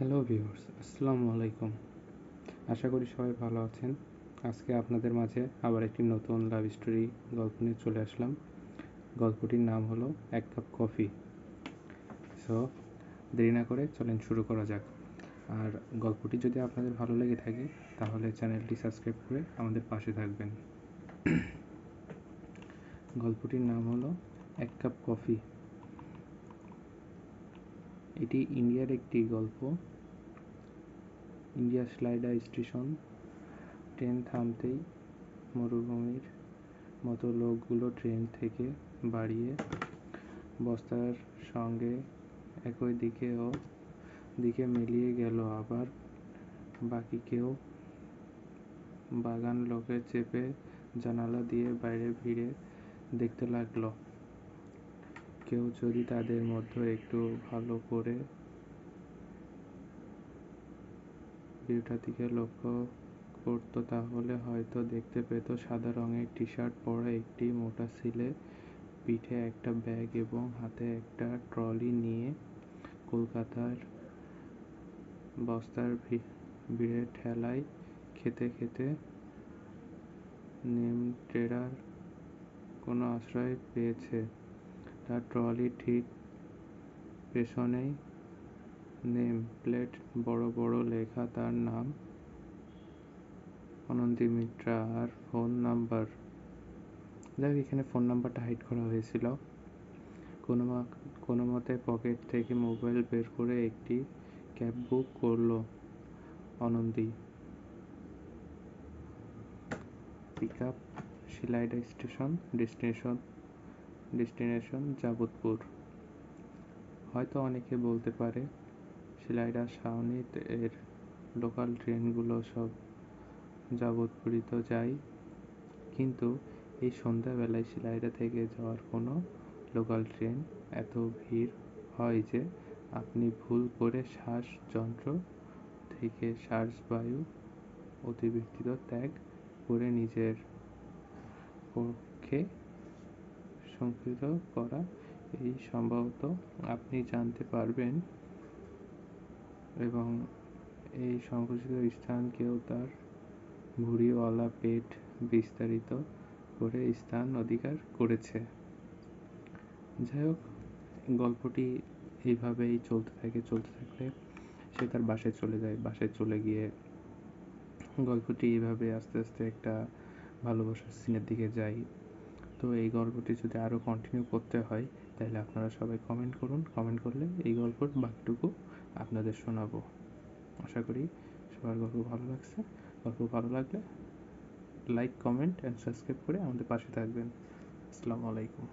Hello viewers আসসালামু আলাইকুম। আশা করি সবাই ভালো আছেন। আজকে আপনাদের মাঝে আবার একটি নতুন লাভ স্টোরি গল্প নিয়ে চলে আসলাম। গল্পটির নাম হলো এক কাপ কফি। সো দেরি না করে চলেন শুরু করা যাক। আর গল্পটি যদি আপনাদের ভালো লেগে থাকে, তাহলে চ্যানেলটি সাবস্ক্রাইব করে আমাদের পাশে থাকবেন। গল্পটির নাম হলো এক কাপ কফি। এটি ইন্ডিয়ার একটি গল্প। ইন্ডিয়া স্লাইডার স্টেশন, ট্রেন থামতেই মরুভূমির মতো লোকগুলো ট্রেন থেকে বাড়িয়ে বস্তার সঙ্গে একই দিকেও দিকে মিলিয়ে গেল। আবার বাকি কেউ বাগান লোকে চেপে জানালা দিয়ে বাইরে ভিড়ে দেখতে লাগল। কেউ যদি তাদের মধ্যে একটু ভালো করে ভিউটার দিকে লক্ষ্য করতো, তাহলে হয়তো দেখতে পেত সাদা রঙের টি শার্ট পরা একটি মোটা ছেলে পিঠে একটা ব্যাগ এবং হাতে একটা ট্রলি নিয়ে কলকাতার বস্তার ভিড়ে ঠেলায় খেতে খেতে নেমটেরার কোনো আশ্রয় পেয়েছে। তার ট্রলি ঠিক পেছনেই নেম প্লেট বড় বড় লেখা তার নাম অনন্তি মিত্রা আর ফোন নাম্বার। যাক এখানে ফোন নাম্বারটা হাইড করা হয়েছিল। কোনো কোনো মতে পকেট থেকে মোবাইল বের করে একটি ক্যাব বুক করল Ananti. Pick up, Sealdah station, destination. Destination Jadavpur হয়তো অনেকে বলতে পারে শিলাইডা সাউনিত এর লোকাল ট্রেনগুলো সব যাবতপুরই তো যায়, কিন্তু এই সন্ধ্যাবেলায় শিলাইডা থেকে যাওয়ার কোনো লোকাল ট্রেন এত ভিড় হয় যে আপনি ভুল করে শ্বাস যন্ত্র থেকে শ্বাসবায়ু অতিরিক্ত ত্যাগ করে নিজের পক্ষে সংকৃত করা, এই সম্ভবত আপনি জানতে পারবেন এবং এই সংকুচিত স্থান কেউ তার ভুঁড়িওয়ালা পেট বিস্তারিত করে স্থান অধিকার করেছে। যাই হোক, গল্পটি এইভাবেই চলতে থাকে, চলতে থাকলে সে তার বাসায় চলে যায়, বাসায় চলে গিয়ে গল্পটি এইভাবে আস্তে আস্তে একটা ভালোবাসার সিনের দিকে যায়। তো এই গল্পটি যদি আরও কন্টিনিউ করতে হয়, তাহলে আপনারা সবাই কমেন্ট করুন। কমেন্ট করলে এই গল্পের বাকিটুকু আপনাদের শোনাবো। আশা করি সবার গল্প ভালো লাগছে। গল্প ভালো লাগলে লাইক কমেন্ট অ্যান্ড সাবস্ক্রাইব করে আমাদের পাশে থাকবেন। আসসালামু আলাইকুম।